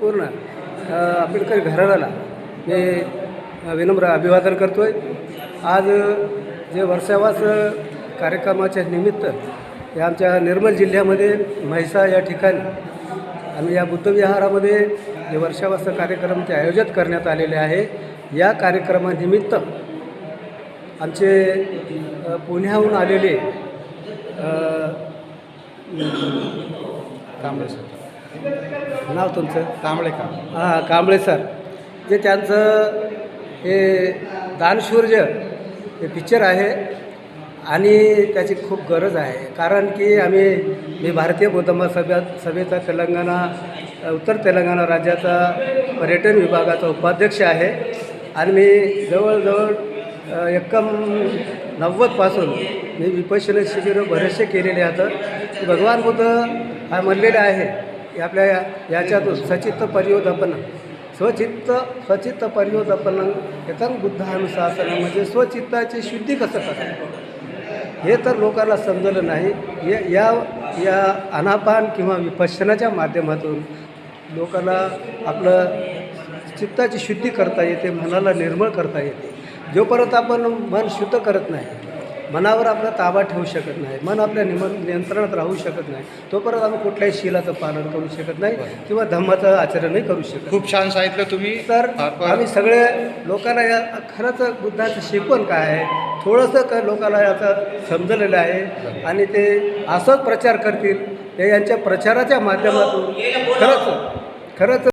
पूर्ण आंबेडकर घराण्याला मी विनम्र अभिवादन करतो आहे आज जे वर्षावास कार्यक्रमाच्या निमित्त या आमच्या निर्मल जिल्ह्यामध्ये म्हैसा या ठिकाणी आणि या बुद्धविहारामध्ये जे वर्षावास कार्यक्रमचे आयोजित करण्यात आलेले आहे या कार्यक्रमानिमित्त आमचे पुण्याहून आलेले अ, कांबळे सर. नाव तुमचं? कांबळे का? हां कांबळे सर. जे त्यांचं हे दानशूर्य हे पिक्चर आहे आणि त्याची खूप गरज आहे. कारण की आम्ही मी भारतीय बौद्ध सभा सभेचा तेलंगणा उत्तर तेलंगणा राज्याचा पर्यटन विभागाचा उपाध्यक्ष आहे आणि मी जवळजवळ अ, एक्कम नव्वदपासून मी विपश्यना शिबिरं बरेचसे केलेले आहेत भगवान बुद्ध हा म्हणलेला आहे आपल्या या याच्यातून सचित्त परियोदपन स्वचित्त स्वचित्त परियोदपन एकांग बुद्धानुशासन म्हणजे स्वचित्ताची शुद्धी कसं करायचं हे तर लोकांना समजलं नाही. हे या या अनापान किंवा विपश्चनाच्या माध्यमातून लोकांना आपलं चित्ताची शुद्धी करता येते मनाला निर्मळ करता येते. जोपर्यंत आपण मन शुद्ध करत नाही मनावर आपला ताबा ठेवू शकत नाही. मन आपल्या निम नियंत्रणात राहू शकत नाही. तोपर्यंत आपण कुठल्याही शिलाचं पालन करू शकत नाही किंवा धम्माचं आचरणही करू शकत. खूप छान सांगितलं तुम्ही. तर आम्ही सगळे लोकांना या खरंच बुद्धाचं शिकवण काय आहे? थोडंसं क लोकांना याचं समजलेलं आहे. आणि ते असंच प्रचार करतील. ते यांच्या प्रचाराच्या माध्यमातून खरंच खरंच